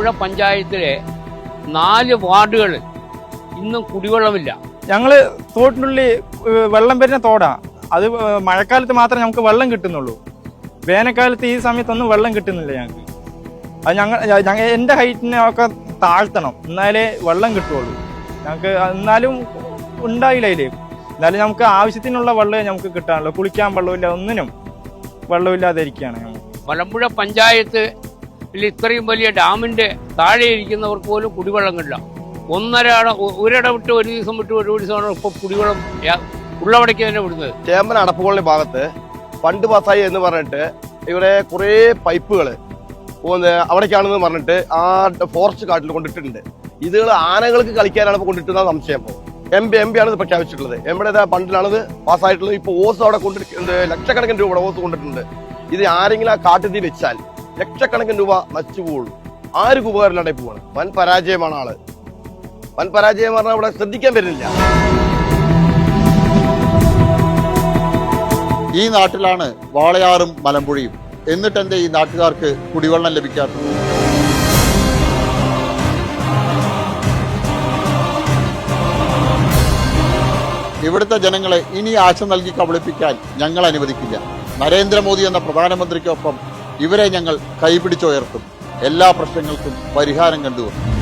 മലമ്പുഴ പഞ്ചായത്തിലെ നാല് വാർഡുകൾ ഇന്നും കുടിവെള്ളമില്ല. ഞങ്ങൾ തോട്ടിനുള്ളിൽ വെള്ളം വരുന്ന തോടാ. അത് മഴക്കാലത്ത് മാത്രമേ നമുക്ക് വെള്ളം കിട്ടുന്നുള്ളൂ. വേനൽക്കാലത്ത് ഈ സമയത്തൊന്നും വെള്ളം കിട്ടുന്നില്ല ഞങ്ങൾക്ക്. അത് ഞങ്ങൾ ഞങ്ങൾ എന്റെ ഹൈറ്റിനെ ഒക്കെ താഴ്ത്തണം. എന്നാലേ വെള്ളം കിട്ടുള്ളൂ. ഞങ്ങൾക്ക് എന്നാലും ഉണ്ടായില്ല അതിൽ എന്നാലും നമുക്ക് ആവശ്യത്തിനുള്ള വെള്ളമേ നമുക്ക് കിട്ടാനുള്ളൂ. കുളിക്കാൻ വെള്ളമില്ല ഒന്നിനും വെള്ളമില്ലാതെ ഇരിക്കുകയാണ് ഞങ്ങൾ. മലമ്പുഴ പഞ്ചായത്ത് ഇത്രയും വലിയ ഡാമിന്റെ താഴെ ഇരിക്കുന്നവർക്ക് പോലും കുടിവെള്ളം കിട്ടില്ല. ഒന്നര ഒരിട വിട്ട് ഒരു ദിവസം വിട്ട് ഒരു ദിവസമാണ് ഇപ്പൊ കുടിവെള്ളം ഉള്ളവടയ്ക്ക് തന്നെ വിടുന്നത്. ചേമ്പൻ അടപ്പുകളുടെ ഭാഗത്ത് ഫണ്ട് പാസ്സായി എന്ന് പറഞ്ഞിട്ട് ഇവിടെ കുറേ പൈപ്പുകൾ അവിടേക്കാണെന്ന് പറഞ്ഞിട്ട് ആ ഫോറസ്റ്റ് കാട്ടിൽ കൊണ്ടിട്ടുണ്ട്. ഇതുകൾ ആനകൾക്ക് കളിക്കാനാണ് ഇപ്പോൾ കൊണ്ടിട്ടുന്ന സംശയം. എം പി എം പി ആണ് ഇത് പ്രഖ്യാപിച്ചിട്ടുള്ളത്. എംപിയുടെ ഫണ്ടിലാണിത് പാസ്സായിട്ടുള്ളത്. ഇപ്പോൾ ഓസ് അവിടെ കൊണ്ടിട്ട് ലക്ഷക്കണക്കിന് രൂപയുടെ ഓസ് കൊണ്ടിട്ടുണ്ട്. ഇത് ആരെങ്കിലും ആ കാട്ടിൽ വെച്ചാൽ ലക്ഷക്കണക്കിന് രൂപ നശിച്ചു പോകുള്ളൂ. ആർക്ക് ഉപകാരമില്ലാതെ പോവാണ്? വൻ പരാജയമാണ് ആൾ. വൻ പരാജയം പറഞ്ഞാൽ ഇവിടെ ശ്രദ്ധിക്കാൻ വരുന്നില്ല ഈ നാട്ടിലാണ് വാളയാറും മലമ്പുഴയും. എന്നിട്ടെന്തേ ഈ നാട്ടുകാർക്ക് കുടിവെള്ളം ലഭിക്കാത്തത്? ഇവിടുത്തെ ജനങ്ങളെ ഇനി ആശ നൽകി കബളിപ്പിക്കാൻ ഞങ്ങൾ അനുവദിക്കില്ല. നരേന്ദ്രമോദി എന്ന പ്രധാനമന്ത്രിക്കൊപ്പം ഇവരെ ഞങ്ങൾ കൈപിടിച്ചുയർത്തും. എല്ലാ പ്രശ്നങ്ങൾക്കും പരിഹാരം കണ്ടുവരും